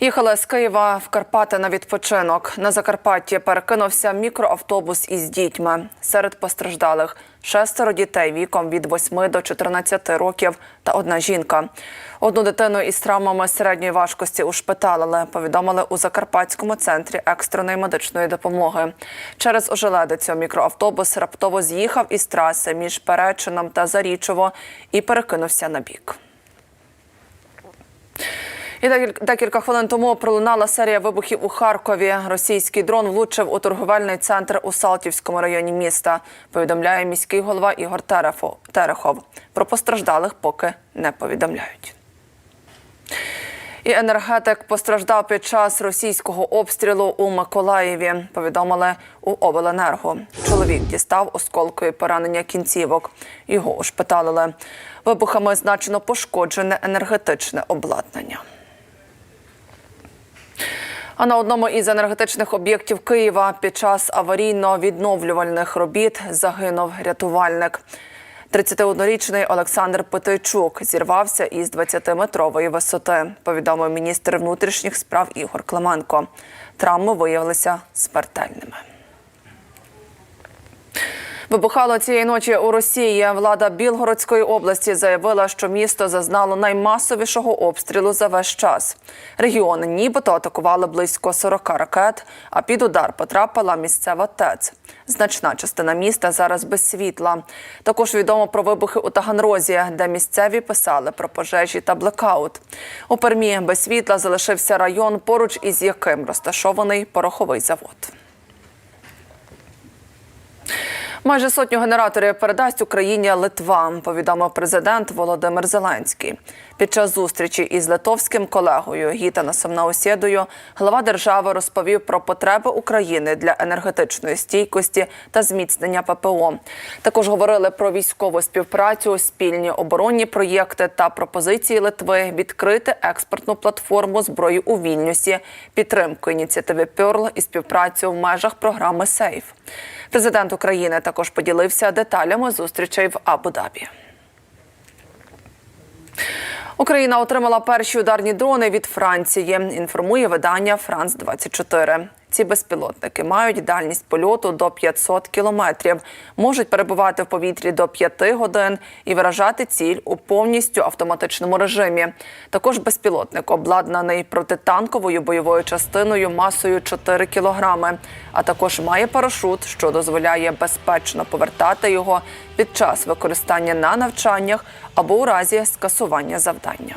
Їхали з Києва в Карпати на відпочинок. На Закарпатті перекинувся мікроавтобус із дітьми. Серед постраждалих шестеро дітей віком від 8 до 14 років та одна жінка. Одну дитину із травмами середньої важкості ушпиталили, повідомили у Закарпатському центрі екстреної медичної допомоги. Через ожеледицю мікроавтобус раптово з'їхав із траси між Перечином та Зарічово і перекинувся на бік. І декіль- декілька хвилин тому пролунала серія вибухів у Харкові. Російський дрон влучив у торговельний центр у Салтівському районі міста. Повідомляє міський голова Ігор Терехов. Про постраждалих поки не повідомляють. І енергетик постраждав під час російського обстрілу у Миколаєві. Повідомили у обленерго. Чоловік дістав осколкові поранення кінцівок. Його ушпиталили. Вибухами значно пошкоджене енергетичне обладнання. А на одному із енергетичних об'єктів Києва під час аварійно-відновлювальних робіт загинув рятувальник. 31-річний Олександр Петейчук зірвався із 20-метрової висоти, повідомив міністр внутрішніх справ Ігор Клименко. Травми виявилися смертельними. Вибухало цієї ночі у Росії. Влада Білгородської області заявила, що місто зазнало наймасовішого обстрілу за весь час. Регіон нібито атакували близько 40 ракет, а під удар потрапила місцева ТЕЦ. Значна частина міста зараз без світла. Також відомо про вибухи у Таганрозі, де місцеві писали про пожежі та блекаут. У Пермі без світла залишився район, поруч із яким розташований пороховий завод. Майже сотню генераторів передасть Україні Литва, повідомив президент Володимир Зеленський. Під час зустрічі із литовським колегою Гітанасом Наусєдою глава держави розповів про потреби України для енергетичної стійкості та зміцнення ППО. Також говорили про військову співпрацю, спільні оборонні проєкти та пропозиції Литви відкрити експортну платформу зброї у Вільнюсі, підтримку ініціативи Пьорл і співпрацю в межах програми Сейф. Президент України також поділився деталями зустрічей в Абу-Дабі. Україна отримала перші ударні дрони від Франції. Інформує видання Франс 24 Ці безпілотники мають дальність польоту до 500 кілометрів, можуть перебувати в повітрі до 5 годин і виражати ціль у повністю автоматичному режимі. Також безпілотник обладнаний протитанковою бойовою частиною масою 4 кілограми, а також має парашут, що дозволяє безпечно повертати його під час використання на навчаннях або у разі скасування завдання.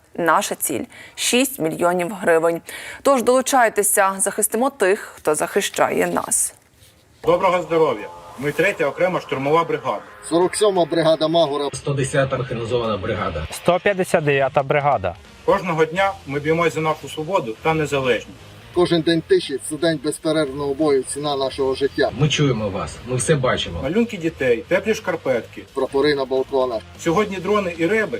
Наша ціль 6 мільйонів гривень. Тож долучайтеся, захистимо тих, хто захищає нас. Доброго здоров'я! Ми третя окрема штурмова бригада. 47-ма бригада Магура 110-та механізована бригада. 159-та бригада. Кожного дня ми б'ємось за нашу свободу та незалежність. кожен день тиші це день безперервного бою, ціна нашого життя. Ми чуємо вас, ми все бачимо. Малюнки дітей, теплі шкарпетки. Прапори на балконах. Сьогодні дрони і реби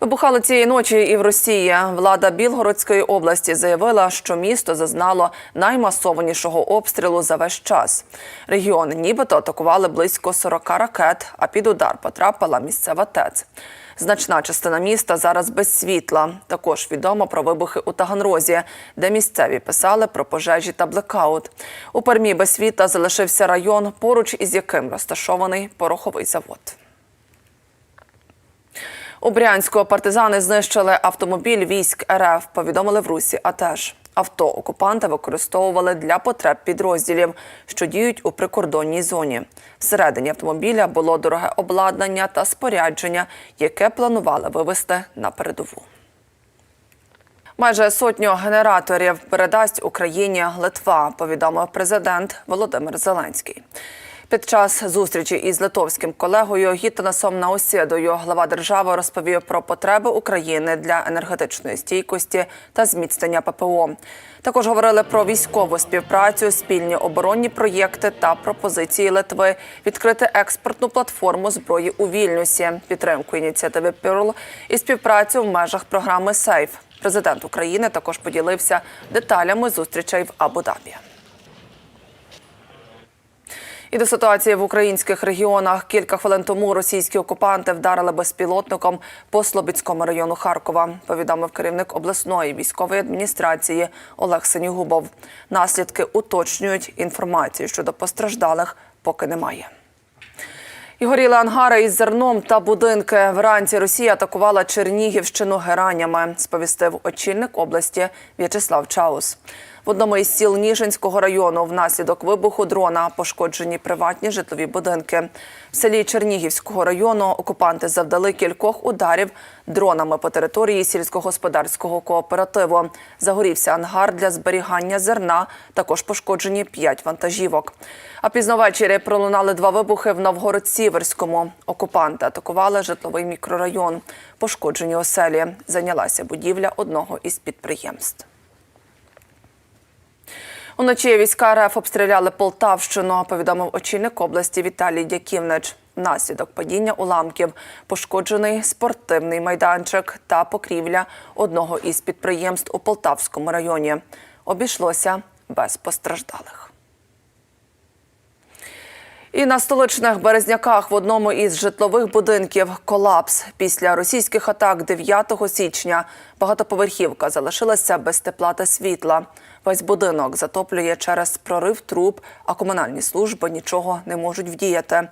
Вибухало цієї ночі і в Росії. Влада Білгородської області заявила, що місто зазнало наймасованішого обстрілу за весь час. Регіон нібито атакували близько 40 ракет, а під удар потрапила місцева ТЕЦ. Значна частина міста зараз без світла. Також відомо про вибухи у Таганрозі, де місцеві писали про пожежі та блекаут. У Пермі без світла залишився район, поруч із яким розташований пороховий завод. У Брянську партизани знищили автомобіль військ РФ, повідомили в Русі. А теж авто окупанти використовували для потреб підрозділів, що діють у прикордонній зоні. Всередині автомобіля було дороге обладнання та спорядження, яке планували вивезти на передову. Майже сотню генераторів передасть Україні Литва, повідомив президент Володимир Зеленський. Під час зустрічі із литовським колегою Гітанасом Наусєдою глава держави розповів про потреби України для енергетичної стійкості та зміцнення ППО. Також говорили про військову співпрацю, спільні оборонні проєкти та пропозиції Литви відкрити експортну платформу зброї у Вільнюсі, підтримку ініціативи Пірл і співпрацю в межах програми Сейф. Президент України також поділився деталями зустрічей в Абу-Дабі. І до ситуації в українських регіонах кілька хвилин тому російські окупанти вдарили безпілотником по Слобідському району Харкова. Повідомив керівник обласної військової адміністрації Олег Сенігубов. Наслідки уточнюють інформацію щодо постраждалих, поки немає. І горіли ангари із зерном та будинки. Вранці Росія атакувала Чернігівщину геранями, сповістив очільник області В'ячеслав Чаус. В одному із сіл Ніжинського району внаслідок вибуху дрона пошкоджені приватні житлові будинки. В селі Чернігівського району окупанти завдали кількох ударів дронами по території сільськогосподарського кооперативу. Загорівся ангар для зберігання зерна. Також пошкоджені п'ять вантажівок. А пізно ввечері пролунали два вибухи в Новгород-Сіверському. Окупанти атакували житловий мікрорайон. Пошкоджені оселі. Зайнялася будівля одного із підприємств. Уночі війська РФ обстріляли Полтавщину, повідомив очільник області Віталій Дяківнич. Внаслідок падіння уламків пошкоджений спортивний майданчик та покрівля одного із підприємств у Полтавському районі. Обійшлося без постраждалих. І на столичних березняках в одному із житлових будинків колапс. Після російських атак 9 січня багатоповерхівка залишилася без тепла та світла. Весь будинок затоплює через прорив труб, а комунальні служби нічого не можуть вдіяти.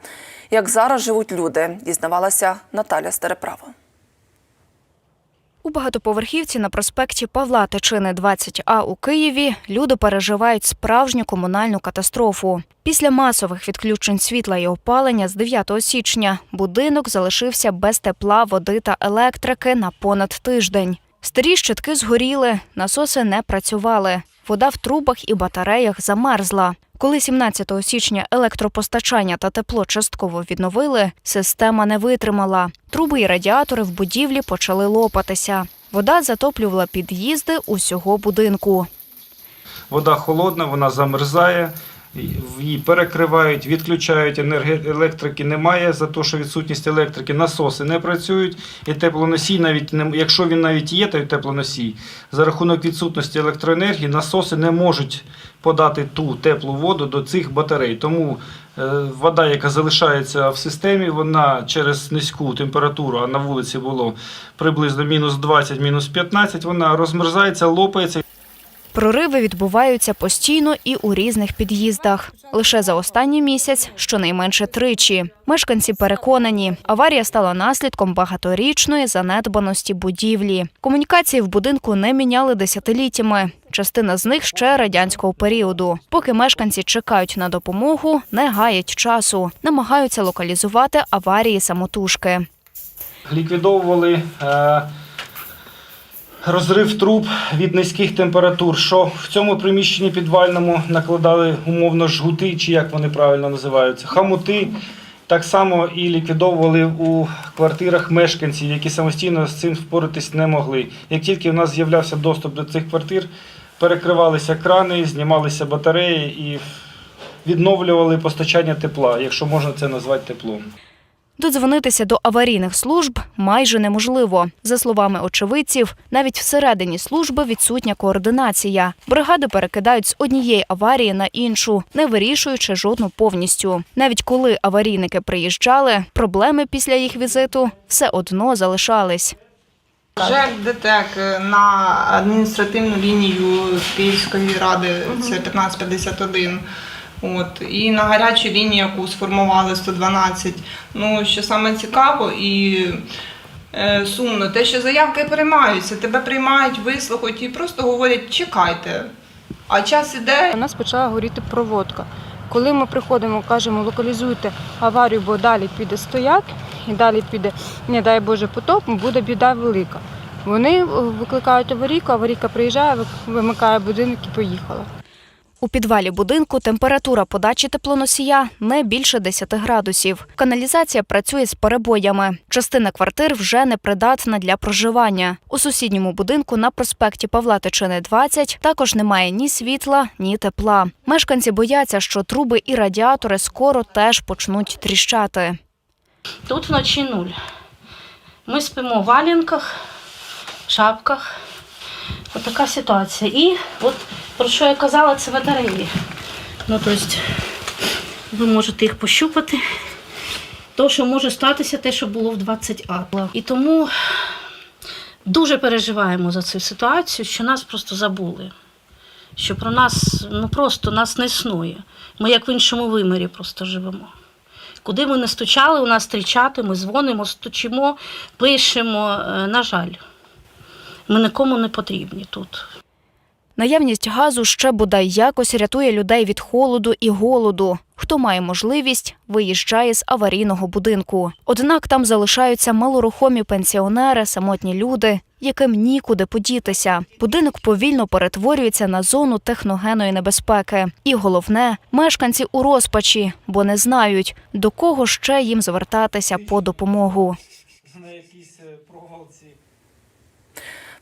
Як зараз живуть люди, дізнавалася Наталя Стереправа. У багатоповерхівці на проспекті Павла Тичини 20А у Києві люди переживають справжню комунальну катастрофу. Після масових відключень світла і опалення з 9 січня будинок залишився без тепла, води та електрики на понад тиждень. Старі щитки згоріли, насоси не працювали. Вода в трубах і батареях замерзла. Коли 17 січня електропостачання та тепло частково відновили, система не витримала. Труби і радіатори в будівлі почали лопатися. Вода затоплювала під'їзди усього будинку. Вода холодна, вона замерзає, її перекривають, відключають, енерге- електрики немає за те, що відсутність електрики, насоси не працюють, і теплоносій, навіть не, якщо він навіть є, той теплоносій, за рахунок відсутності електроенергії насоси не можуть подати ту теплу воду до цих батарей. Тому е, вода, яка залишається в системі, вона через низьку температуру, а на вулиці було приблизно мінус 20, мінус 15, вона розмерзається, лопається. Прориви відбуваються постійно і у різних під'їздах. Лише за останній місяць щонайменше тричі. Мешканці переконані, аварія стала наслідком багаторічної занедбаності будівлі. Комунікації в будинку не міняли десятиліттями. Частина з них ще радянського періоду. Поки мешканці чекають на допомогу, не гаять часу, намагаються локалізувати аварії самотужки. ліквідовували е, розрив труб від низьких температур, що в цьому приміщенні підвальному накладали умовно жгути, чи як вони правильно називаються, хамути. Так само і ліквідовували у квартирах мешканців, які самостійно з цим впоратись не могли. Як тільки в нас з'являвся доступ до цих квартир, перекривалися крани, знімалися батареї і відновлювали постачання тепла, якщо можна це назвати теплом. Додзвонитися до аварійних служб майже неможливо. За словами очевидців, навіть всередині служби відсутня координація. Бригади перекидають з однієї аварії на іншу, не вирішуючи жодну повністю. Навіть коли аварійники приїжджали, проблеми після їх візиту все одно залишались. ЖЕК ДТЕК на адміністративну лінію Київської ради, це 1551. От, і на гарячу лінію, яку сформували 112. Ну, що саме цікаво і е, сумно, те, що заявки приймаються, тебе приймають, вислухають і просто говорять, чекайте. А час іде, У нас почала горіти проводка. Коли ми приходимо, кажемо, локалізуйте аварію, бо далі піде стояк, і далі піде, не дай Боже, потоп, буде біда велика. Вони е, викликають аварійку, аварійка приїжджає, вимикає будинок і поїхала. У підвалі будинку температура подачі теплоносія не більше 10 градусів. Каналізація працює з перебоями. Частина квартир вже непридатна для проживання. У сусідньому будинку на проспекті Павла Тичини 20 також немає ні світла, ні тепла. Мешканці бояться, що труби і радіатори скоро теж почнуть тріщати. Тут вночі нуль. Ми спимо в валянках, шапках. От така ситуація. І от про що я казала, це батареї. Ну, тобто, ви можете їх пощупати. То, що може статися, те, що було в 20А. І тому дуже переживаємо за цю ситуацію, що нас просто забули. Що про нас ну просто нас не існує. Ми як в іншому вимірі просто живемо. Куди ми не стучали, у нас трічати, ми дзвонимо, стучимо, пишемо. Е, На жаль, ми нікому не потрібні тут. Наявність газу ще бодай якось рятує людей від холоду і голоду. Хто має можливість, виїжджає з аварійного будинку. Однак там залишаються малорухомі пенсіонери, самотні люди, яким нікуди подітися. Будинок повільно перетворюється на зону техногенної небезпеки. І головне, мешканці у розпачі, бо не знають, до кого ще їм звертатися по допомогу.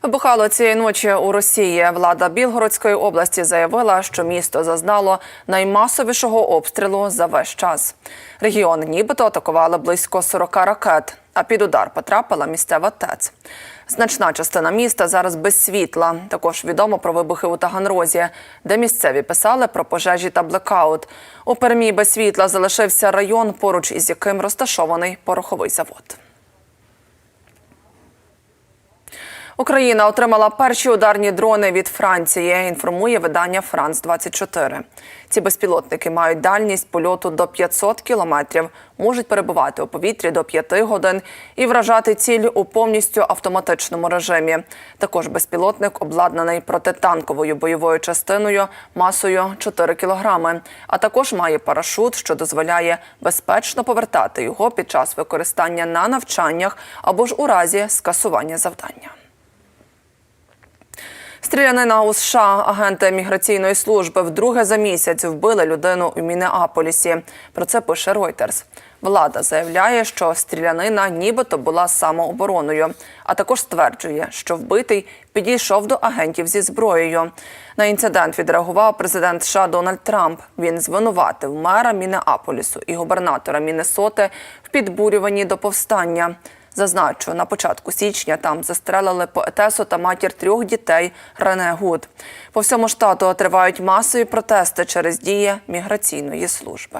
Вибухало цієї ночі у Росії. Влада Білгородської області заявила, що місто зазнало наймасовішого обстрілу за весь час. Регіон нібито атакували близько 40 ракет, а під удар потрапила місцева ТЕЦ. Значна частина міста зараз без світла. Також відомо про вибухи у Таганрозі, де місцеві писали про пожежі та блекаут. У Пермі без світла залишився район, поруч із яким розташований пороховий завод. Україна отримала перші ударні дрони від Франції. Інформує видання Франс 24 Ці безпілотники мають дальність польоту до 500 кілометрів, можуть перебувати у повітрі до 5 годин і вражати ціль у повністю автоматичному режимі. Також безпілотник обладнаний протитанковою бойовою частиною масою 4 кілограми, а також має парашут, що дозволяє безпечно повертати його під час використання на навчаннях або ж у разі скасування завдання. Стрілянина у США агенти міграційної служби вдруге за місяць вбили людину у Мінеаполісі. Про це пише Reuters. Влада заявляє, що стрілянина нібито була самообороною, а також стверджує, що вбитий підійшов до агентів зі зброєю. На інцидент відреагував президент США Дональд Трамп. Він звинуватив мера Мінеаполісу і губернатора Міннесоти в підбурюванні до повстання. Зазначу, на початку січня там застрелили поетесу та матір трьох дітей Рене Гуд. По всьому штату тривають масові протести через дії міграційної служби.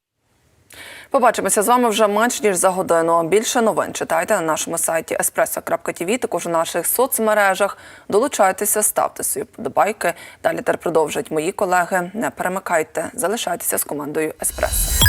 Побачимося з вами вже менш ніж за годину. Більше новин читайте на нашому сайті espresso.tv, також у наших соцмережах. Долучайтеся, ставте свої подобайки. Далі тепер продовжать мої колеги. Не перемикайте, залишайтеся з командою Еспресо.